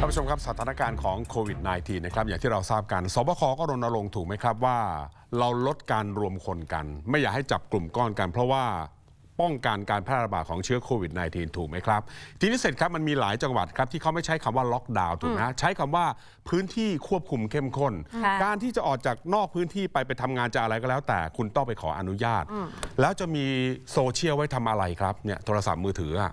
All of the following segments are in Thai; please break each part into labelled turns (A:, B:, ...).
A: ครับสถานการณ์ของโควิด -19 นะครับอย่างที่เราทราบกันสบคก็รณรงค์ถูกไหมครับว่า เราลดการรวมคนกัน ไม่อยากให้จับกลุ่มก้อนกัน เพราะว่าป้องกันการแพร่ระบาดของเชื้อโควิด -19 ถูกไหมครับ ทีนี้เสร็จครับมันมีหลายจังหวัดครับที่เขาไม่ใช้คำว่าล็อกดาวน์ถูกไหมฮะใช้คำว่าพื้นที่ควบคุมเข้มข้น
B: ค่ะ
A: การที่จะออกจากนอกพื้นที่ไปไปทำงานจะอะไรก็แล้ว แต่คุณต้องไปขออนุญาต แล้วจะมีโซเชียลไว้ทำอะไรครับเนี่ยโทรศัพท์มือถืออะ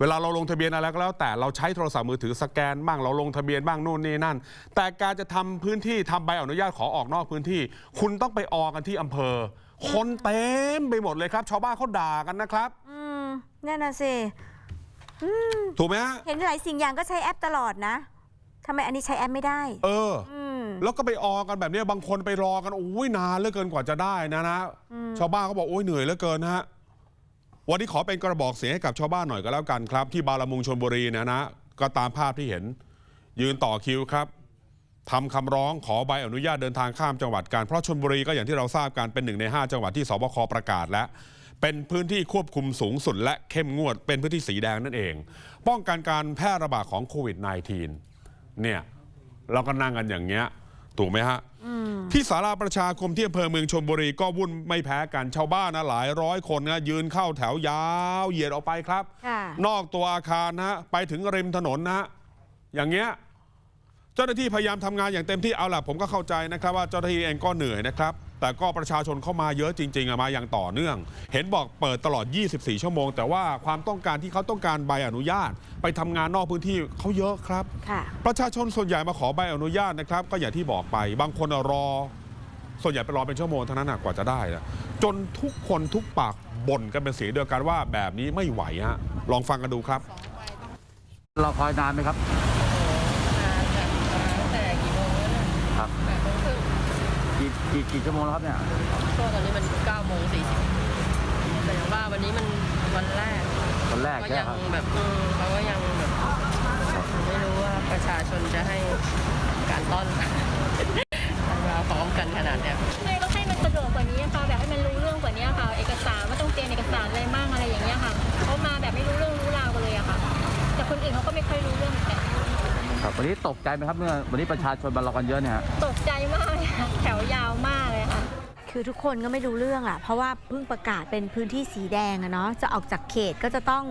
A: เวลาเราลงทะเบียนอะไรก็แล้ว แต่เราใช้โทรศัพท์มือถือสแกนบ้างเราลงทะเบียนบ้างนู่นนี่นั่น แต่การจะทำพื้นที่ทำใบอนุญาตขอออกนอกพื้นที่ คุณต้องไปออกกันที่อำเภอ คนเต็มไปหมดเลยครับ ชาวบ้านเขาด่ากันนะครับ
B: อืมนั่นน่ะสิ
A: ถูกไหมฮะ
B: เห็นหลายสิ่งอย่างก็ใช้แอปตลอดนะทำไมอันนี้ใช้แอปไม่ได้
A: เออ
B: อืม
A: แล้วก็ไปออกกันแบบเนี้ยบางคนไปรอกันโอ้ยนานเหลือเกินกว่าจะได้นะนะชาวบ้านเขาบอกโอ้ยเหนื่อยเหลือเกินนะฮะ วันนี้ขอเป็นกระบอกเสียงให้กับชาวบ้านหน่อยก็แล้วกันครับ ที่บาลมุงชนบุรีเนะนะก็ตามภาพที่เห็น ยืนต่อคิวครับทำคำร้องขอใบอนุญาตเดินทางข้ามจังหวัดกันเพราะชนบุรีก็อย่างที่เราทราบกันเป็นหนึ่งใน 5 จังหวัดที่สบคประกาศแล้วเป็นพื้นที่ควบคุมสูงสุดและเข้มงวด เป็นพื้นที่สีแดงนั่นเอง ป้องกันการแพร่ระบาดของโควิด -19 เนี่ยเราก็นั่งกันอย่างเงี้ยถูกไหมฮะ ที่ศาลาประชาคมที่อำเภอเมืองชนบุรีก็วุ่นไม่แพ้กันชาวบ้านนะหลายร้อยคนนะยืนเข้าแถวยาวเหยียดออกไปครับ
B: ค่ะ
A: นอกตัวอาคารนะฮะไปถึงริมถนนนะฮะอย่างเงี้ยเจ้าหน้าที่พยายามทำงานอย่างเต็มที่เอาล่ะผมก็เข้าใจนะครับ ว่าเจ้าหน้าที่เองก็เหนื่อยนะครับ แต่ก็ประชาชนเข้ามาเยอะจริงๆอะมาอย่างต่อเนื่อง เห็นบอกเปิดตลอด 24 ชั่วโมง แต่ว่าความต้องการที่เขาต้องการใบอนุญาต ไปทำงานนอกพื้นที่เขาเยอะครับ
B: ค่ะ
A: ประชาชนส่วนใหญ่มาขอใบอนุญาตนะครับ ก็อย่างที่บอกไป บางคนรอ ส่วนใหญ่ไปรอเป็นชั่วโมงเท่านั้นนะกว่าจะได้นะจนทุกคนทุกปากบ่นกันเป็นเสียงเดียวกันว่าแบบนี้ไม่ไหวฮะลองฟังกันดูครับ
C: เราคอยนานไหมครับ
D: มาจากมาตั้งแต่กี่โมงแล้วเนี่ย
C: ครับ
D: แปดโมงครึ่ง
C: กี่กี่กี่ชั่วโมงแล้วครับเนี่ย
D: ช่วงตอนนี้มันเก้าโมงสี่สิบแต่อย่างว่าวันนี้มันวันแรก
C: คนแรก
D: ก็
C: ใช่ไหม
D: ยัง
C: ครับ
D: แบบอืมเขาก็ยังแบบไม่รู้ว่าประชาชนจะให้การต้อนรับมาพร้อมกันขนาดเนี้ย
E: ไม่ต้องให้มันสะดวกกว่านี้ค่ะ นนี้ตก
C: ใจไหมครับเมื่อวันนี้ประชาชนมารอกันเยอะเนี่ยฮะ
E: ตกใจมากเลยค่ะแถวยาวมากเลยค่ะ
B: คือทุกคนก็ไม่รู้เรื่องอะเพราะว่าเพิ่งประกาศเป็นพื้นที่สีแดงอะเนาะจะออกจากเขตก็จะต้อง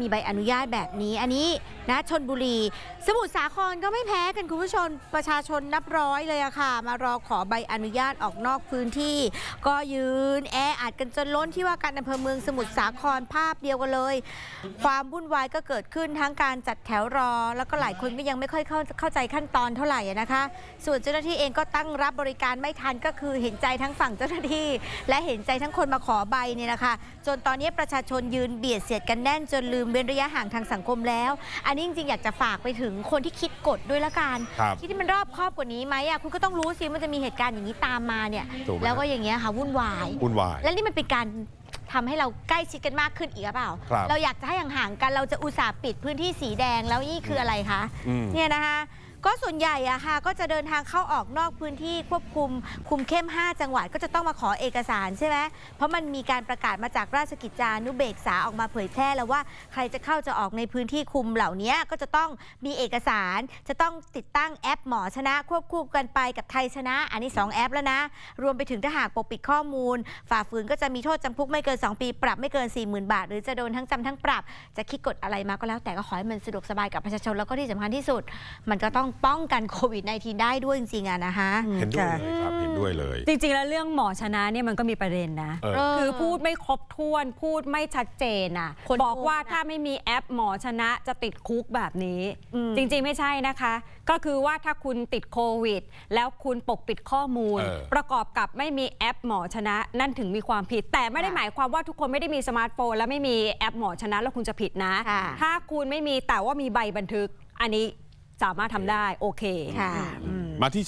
B: มีใบอนุญาตแบบนี้ อันนี้นะชนบุรี สมุทรสาครก็ไม่แพ้กันคุณผู้ชมประชาชนนับร้อยเลยอะค่ะ มารอขอใบอนุญาตออกนอกพื้นที่ ก็ยืนแออัดกันจนล้นที่ว่าการอำเภอเมืองสมุทรสาครภาพเดียวกันเลย ความวุ่นวายก็เกิดขึ้นทั้งการจัดแถวรอ แล้วก็หลายคนก็ยังไม่ค่อยเข้าเข้าใจขั้นตอนเท่าไหร่นะคะ ส่วนเจ้าหน้าที่เองก็ตั้งรับบริการไม่ทันก็คือเห็นใจทั้งฝั่งเจ้าหน้าที่ และเห็นใจทั้งคนมาขอใบเนี่ยนะคะ จนตอนนี้ประชาชนยืนเบียดเสียดกันแน่นจนลืมเว้นระยะห่างทางสังคมแล้ว อันนี้จริงๆอยากจะฝากไปถึงคนที่คิดกฎด้วยละกัน
A: ครับ
B: คิดที่มันรอบครอบกว่านี้ไหมอะคุณก็ต้องรู้สิมันจะมีเหตุการณ์อย่างนี้ตามมาเนี่ย
A: ถูกไหม
B: แล้วก็อย่างเงี้ยค่ะวุ่นวาย
A: วุ่นวาย
B: และนี่มันเป็นการทำให้เราใกล้ชิดกันมากขึ้นอีกหรือเปล่า
A: ครับ
B: เราอยากจะให้ห่างๆกันเราจะอุตส่าห์ปิดพื้นที่สีแดงแล้วนี่คืออะไรคะ
A: อืม
B: เนี่ยนะคะ ก็ส่วนใหญ่อะค่ะก็จะเดินทางเข้าออกนอกพื้นที่ควบคุมคุมเข้ม 5 จังหวัดก็จะต้องมาขอเอกสารใช่ไหมเพราะมันมีการประกาศมาจากราชกิจจานุเบกษาออกมาเผยแพร่แล้วว่าใครจะเข้าจะออกในพื้นที่คุมเหล่านี้ก็จะต้องมีเอกสาร จะต้องติดตั้งแอปหมอชนะ ควบคู่กันไปกับไทยชนะ อันนี้ 2 แอปแล้วนะ รวมไปถึงถ้าหากปกปิดข้อมูล ฝ่าฝืนก็จะมีโทษจำคุกไม่เกิน 2 ปี ปรับไม่เกิน 40,000 บาท หรือจะโดนทั้งจำทั้งปรับ จะคิดกฎอะไรมาก็แล้วแต่ก็ขอให้มันสะดวกสบายกับประชาชนแล้วก็ที่สำคัญที่สุด มันก็ต้องป้องกันโควิด -19 ได้ด้วยจริงๆอะนะคะ
A: เห็นด้วยเลยครับเห็นด้วยเลย
F: จริง ๆ แล้วเรื่องหมอชนะเนี่ยมันก็มีประเด็นนะ
A: เออ
B: เออ
F: คือพูดไม่ครบถ้วน พูดไม่ชัดเจนอะ
B: คน
F: บอกว่า
B: โกงอะ
F: ถ้าไม่มีแอปหมอชนะจะติดคุกแบบนี้
B: อืม
F: จริง ๆ ไม่ใช่นะคะ ก็คือว่าถ้าคุณติดโควิด แล้วคุณปกปิดข้อมูล
A: เออ
F: ประกอบกับไม่มีแอปหมอชนะ นั่นถึงมีความผิด แต่ไม่ได้หมายความว่าทุกคนไม่ได้มีสมาร์ทโฟน และไม่มีแอปหมอชนะแล้วคุณจะผิดนะ
B: ค่ะ
F: ถ้าคุณไม่มีแต่ว่ามีใบบันทึกอันนี้ สามารถทำได้โอเค
B: ค่ะ
F: อืม
A: มาที่